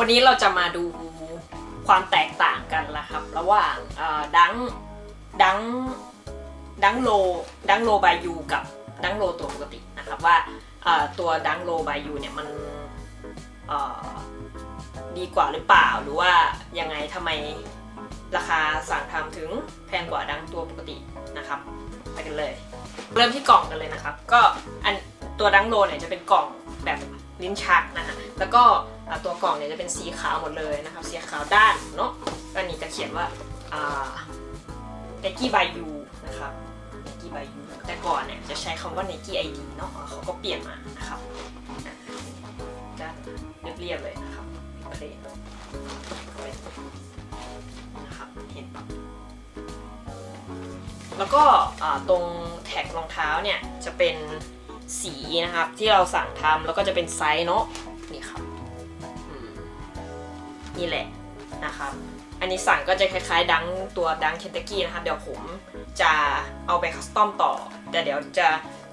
วันนี้เราจะมาดูความแตกต่างกันละครับ ระหว่างดังดังดังโลดังโลบายูกับดังโลตัวปกตินะครับว่าตัวดังโลบายูเนี่ยมันดีกว่าหรือเปล่าหรือว่ายังไงทำไมราคาสั่งทำถึงแพงกว่าดังตัวปกตินะครับไปกันเลย เริ่มที่กล่องกันเลยนะครับ ก็อันตัวดังโลเนี่ยจะเป็นกล่องแบบลิ้นชักนะฮะแล้วก็ ตัวกล่องเนี่ยจะเป็นสีขาวหมดเลยนะครับ สีขาวด้านเนาะก็นี่จะเขียนว่าอ่าเนกี้บายูนะครับเนกี้บายูแต่ก่อนเนี่ยจะใช้คำว่าเนกี้ไอดีเนาะเขาก็เปลี่ยนมานะครับอะด้านเรียบๆเลยนะครับเพลนนะครับเห็นปะแล้วก็ตรงแท็กรองเท้าเนี่ยจะเป็นสีนะครับที่เราสั่งทำแล้วก็จะเป็นไซส์เนาะนี่ครับ นี่แหละนะครับ อันนี้สั่งก็จะคล้ายๆ ดังตัวดังเคนตกี้นะครับ เดี๋ยวผมจะเอาไปคัสตอมต่อ แต่เดี๋ยวจะ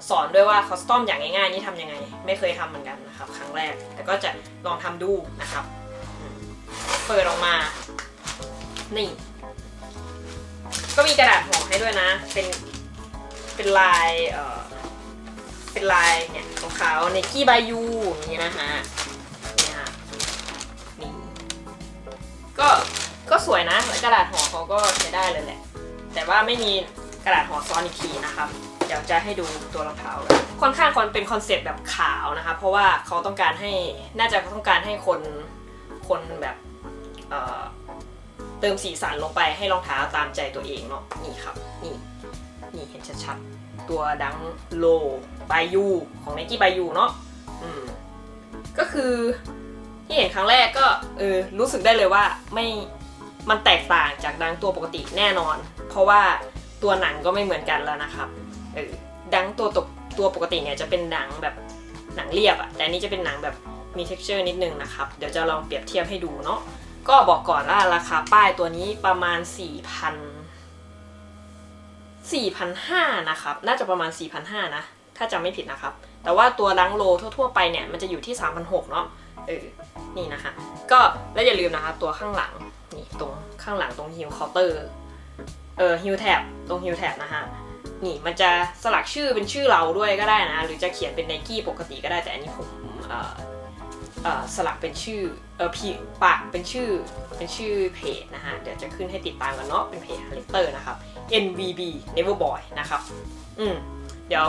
สอนด้วยว่าคัสตอมอย่างง่ายๆนี่ทำยังไง ไม่เคยทำเหมือนกันนะครับ ครั้งแรก แต่ก็จะลองทำดูนะครับ เปิดออกมา นี่ ก็มีกระดาษห่อให้ด้วยนะ เป็นเป็นลายเอ่อเป็นลายเนี่ยของเขาในกี้บายูอย่างนี้นะฮะ ก็ก็สวยนะแล้วกระดาษห่อเขาก็ใช้ได้เลยแหละ แต่ว่าไม่มีกระดาษห่อซ้อนอีกทีนะครับ เดี๋ยวจะให้ดูตัวรองเท้าเลยค่อนข้างคอนเป็นคอนเซ็ปต์แบบขาวนะคะ เพราะว่าเขาต้องการให้น่าจะต้องการให้คนคนแบบเเติมสีสันลงไปให้รองเท้าตามใจตัวเองเนาะนี่ครับนี่นี่เห็นชัดๆตัวดังโลบายูของ n นกี้บายูเนาะอืมก็คือ ที่เห็นครั้งแรกก็เออรู้สึกได้เลยว่าไม่มันแตกต่างจากดังตัวปกติแน่นอน เพราะว่าตัวหนังก็ไม่เหมือนกันแล้วนะครับเออดังตัวตกตัวปกติเนี่ยจะเป็นหนังแบบหนังเรียบอะแต่นี้จะเป็นหนังแบบมี texture นิดนึงนะครับ เดี๋ยวจะลองเปรียบเทียบให้ดูเนาะก็บอกก่อนว่าราคาป้ายตัวนี้ประมาณ 4,000 4,500นะครับ น่าจะประมาณ 4,500นะ ถ้าจำไม่ผิดนะครับ แต่ว่าตัวดังโลทั่วๆไปเนี่ย มันจะอยู่ที่ 3,600เนาะ เออนี่นะคะ ก็แล้วอย่าลืมนะคะ ตัวข้างหลังนี่ตรงข้างหลังตรงฮิวเคาน์เตอร์เออฮิวแท็บตรงฮิวแท็บนะคะนี่มันจะสลักชื่อเป็นชื่อเราด้วยก็ได้นะ หรือจะเขียนเป็นไนกี้ปกติก็ได้แต่อันนี้ผมเอ่อเออสลักเป็นชื่อเออพีปากเป็นชื่อเป็นชื่อเพจนะฮะ เดี๋ยวจะขึ้นให้ติดตามกันเนาะเป็นเพจ h a r r i t e r นะครับ NVB Neverboy นะครับ อืมเดี๋ยว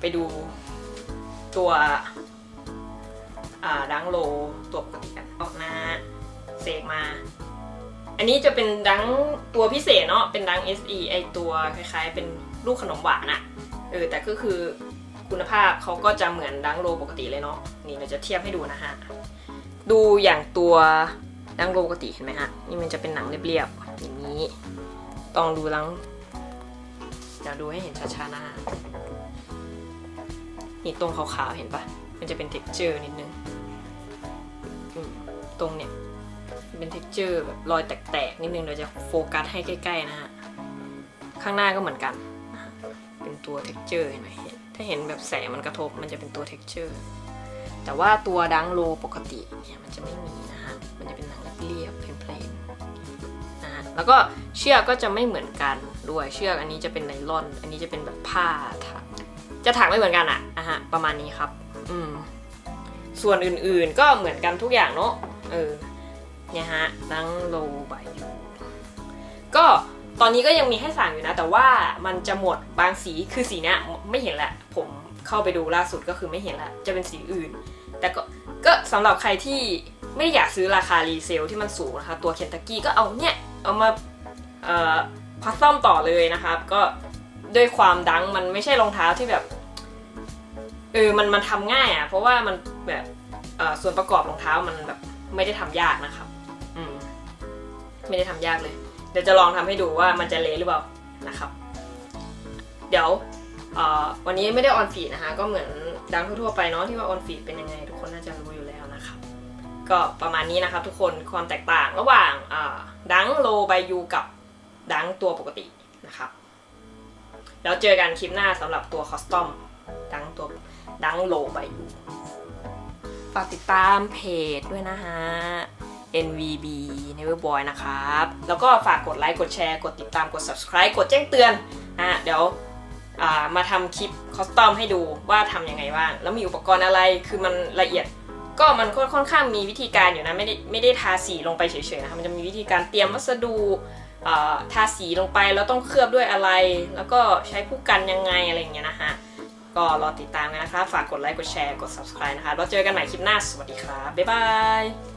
ไปดูตัว ดังโลตัวปกติกันออกหน้าเสกมา อันนี้จะเป็นดังตัวพิเศษเนาะเป็นดัง SE ไอตัวคล้ายๆ เป็นลูกขนมหวานอะเออแต่ก็คือคุณภาพเขาก็จะเหมือนดังโลปกติเลยเนาะนี่เราจะเทียบให้ดูนะฮะดูอย่างตัวดังโลปกติเห็นไหมฮะนี่มันจะเป็นหนังเรียบๆอย่างนี้ต้องดูดังเดี๋ยวดูให้เห็นช้าๆนะฮะนี่ตรงขาวๆเห็นปะมันจะเป็นเท็กเจอร์นิดนึง ตรงเนี่ย เป็นเท็กเจอร์แบบรอยแตกๆนิดนึงเราจะโฟกัสให้ใกล้ๆนะฮะ ข้างหน้าก็เหมือนกัน เป็นตัวเท็กเจอร์เห็นไหมถ้าเห็นแบบแสงมันกระทบมันจะเป็นตัว texture แต่ว่าตัวดังโลปกติเนี่ยมันจะไม่มีนะฮะ มันจะเป็นหนังเรียบเพลนๆนะฮะ แล้วก็เชือกก็จะไม่เหมือนกันด้วย เชือกอันนี้จะเป็นไนลอน อันนี้จะเป็นแบบผ้าถัก จะถักไม่เหมือนกันอะนะฮะ ประมาณนี้ครับ อืม ส่วนอื่นๆก็เหมือนกันทุกอย่างเนาะ เออเนี่ยฮะดังโลบายยูก็ตอนนี้ก็ยังมีให้สั่งอยู่นะ แต่ว่ามันจะหมดบางสีคือสีเนี้ยไม่เห็นละ ผมเข้าไปดูล่าสุดก็คือไม่เห็นละ จะเป็นสีอื่น แต่ก็ก็สำหรับใครที่ไม่อยากซื้อราคารีเซลที่มันสูงนะคะ ตัวเคนตักกี้ก็เอาเนี่ยเอามาเอ่อคัสตอมต่อเลยนะครับ ก็ด้วยความดังมันไม่ใช่รองเท้าที่แบบเออมันมันทำง่ายอะ่ะเพราะว่ามันแบบเอ่อส่วนประกอบรองเท้ามันแบบ ไม่ได้ทำยากนะครับ อืมไม่ได้ทำยากเลย เดี๋ยวจะลองทำให้ดูว่ามันจะเละหรือเปล่านะครับ เดี๋ยววันนี้ไม่ได้ออนฟีดนะคะ ก็เหมือนดังทั่วๆไปเนาะที่ว่าออนฟีดเป็นยังไง ทุกคนน่าจะรู้อยู่แล้วนะครับ ก็ประมาณนี้นะครับ ทุกคนความแตกต่างระหว่างดังโลบายูกับดังตัวปกตินะครับ แล้วเจอกันคลิปหน้าสำหรับตัวคอสตอมดังตัวดังโลบายู ฝากติดตามเพจด้วยนะฮะ NVB Neverboy นะครับ แล้วก็ฝากกดไลค์ กดแชร์ กดติดตาม กด subscribe กดแจ้งเตือนนะฮะเดี๋ยวมาทำคลิปคอสตอมให้ดูว่าทำยังไงบ้าง แล้วมีอุปกรณ์อะไร คือมันละเอียด ก็มันค่อนข้างมีวิธีการอยู่นะ ไม่ได้ไม่ได้ทาสีลงไปเฉยๆนะคะ มันจะมีวิธีการเตรียมวัสดุทาสีลงไปแล้วต้องเคลือบด้วยอะไร แล้วก็ใช้ผู้กันยังไงอะไรอย่างเงี้ยนะคะ ก็รอติดตามกันนะคะ ฝากกดไลค์ กดแชร์ กด subscribe นะคะ เราเจอกันใหม่คลิปหน้า สวัสดีครับ บ๊ายบาย